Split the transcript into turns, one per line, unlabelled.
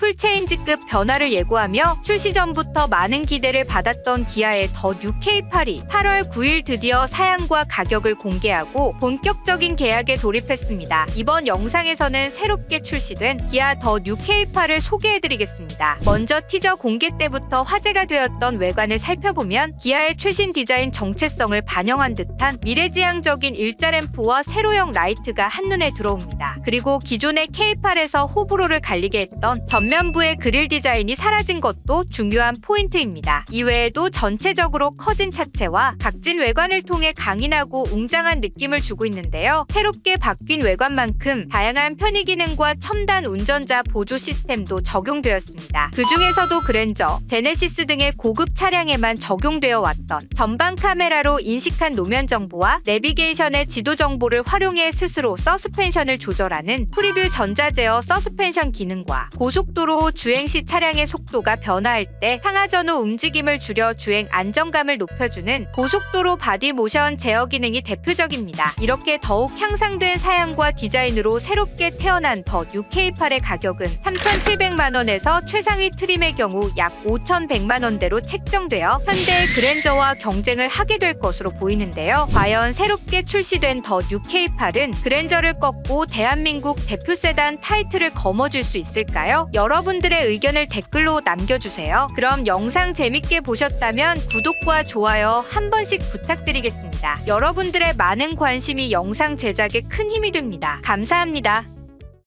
풀체인지급 변화를 예고하며 출시 전부터 많은 기대를 받았던 기아의 더 뉴 K8이 8월 9일 드디어 사양과 가격을 공개하고 본격적인 계약에 돌입했습니다. 이번 영상에서는 새롭게 출시된 기아 더 뉴 K8을 소개해드리겠습니다. 먼저 티저 공개 때부터 화제가 되었던 외관을 살펴보면 기아의 최신 디자인 정체성을 반영한 듯한 미래지향적인 일자 램프와 세로형 라이트가 한눈에 들어옵니다. 그리고 기존의 K8에서 호불호를 갈리게 했던 전면 부의 그릴 디자인이 사라진 것도 중요한 포인트입니다. 이외에도 전체적으로 커진 차체와 각진 외관을 통해 강인하고 웅장한 느낌을 주고 있는데요. 새롭게 바뀐 외관만큼 다양한 편의 기능과 첨단 운전자 보조 시스템도 적용되었습니다. 그 중에서도 그랜저, 제네시스 등의 고급 차량에만 적용되어 왔던 전방 카메라로 인식한 노면 정보와 내비게이션의 지도 정보를 활용해 스스로 서스펜션을 조절하는 프리뷰 전자제어 서스펜션 기능과 고속도로 주행 시 차량의 속도가 변화할 때 상하 전 후 움직임을 줄여 주행 안정감을 높여주는 고속도로 바디 모션 제어 기능이 대표적입니다. 이렇게 더욱 향상된 사양과 디자인으로 새롭게 태어난 더 UK8의 가격은 3,700만 원에서 최상위 트림의 경우 약 5,100만 원대로 책정되어 현대의 그랜저와 경쟁을 하게 될 것으로 보이는데요. 과연 새롭게 출시된 더 UK8은 그랜저를 꺾고 대한민국 대표 세단 타이틀을 거머쥘 수 있을까요? 여러분들의 의견을 댓글로 남겨주세요. 그럼 영상 재밌게 보셨다면 구독과 좋아요 한 번씩 부탁드리겠습니다. 여러분들의 많은 관심이 영상 제작에 큰 힘이 됩니다. 감사합니다.